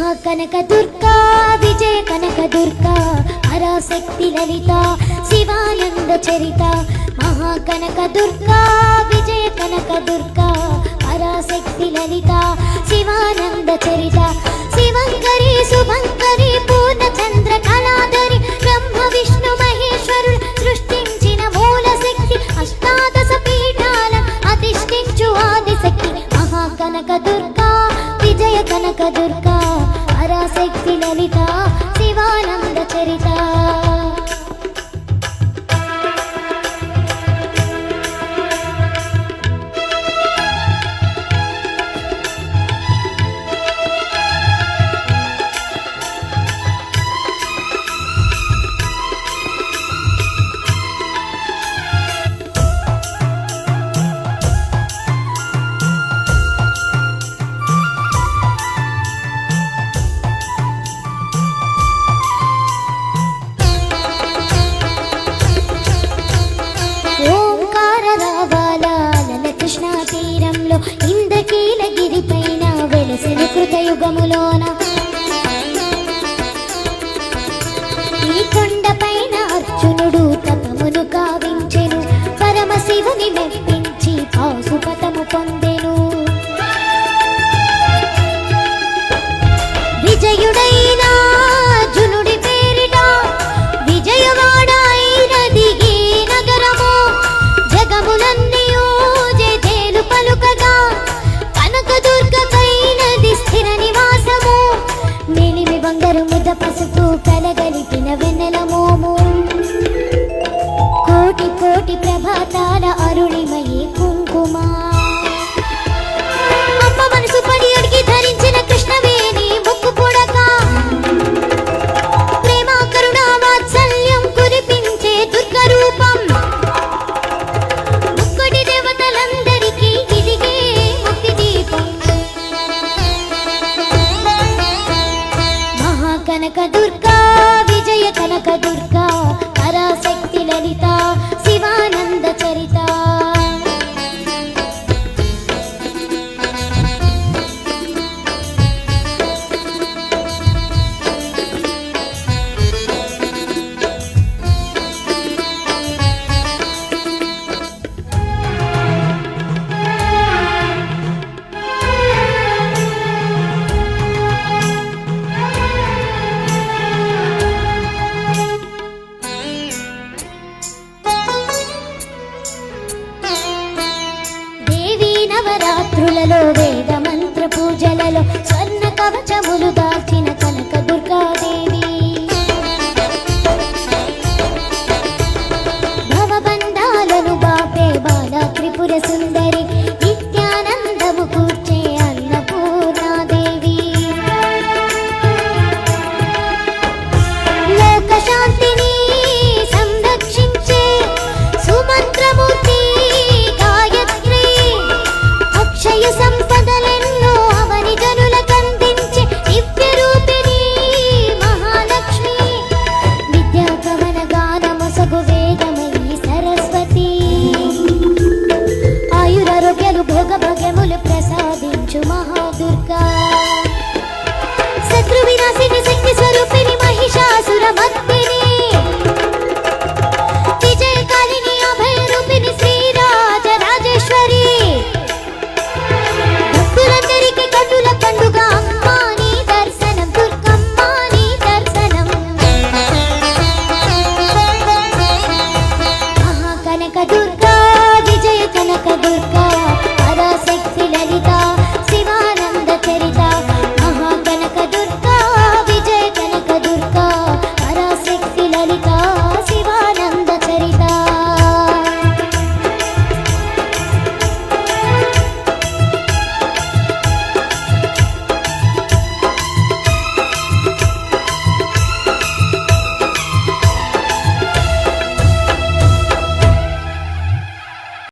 మహాకనకదుర్గా విజయ కనకదుర్గా పరాశక్తి లలిత శివానంద చరిత. మహాకనకదుర్గా విజయ కనకదుర్గా పరాశక్తి లలిత శివానంద చరిత. శివంకరి శుభంకరి పూర్ణ చంద్ర కళాధరి బ్రహ్మ విష్ణు మహేశ్వరుడు సృష్టించిన మూల శక్తి అష్టాదశ పీఠాల అధిష్ఠించు ఆదిశక్తి. మహాకనకదుర్గా విజయ కనకదుర్గా. లలిత శివానంద చరిత. యుగములోన ఈ కొండ పైన అర్జునుడు తపమును కావించెను పరమశివుని మెప్పించి పాశుపతము పొందెను. విజయుడై పసుపు కలగలిపిన వెన్నెలము. cielo.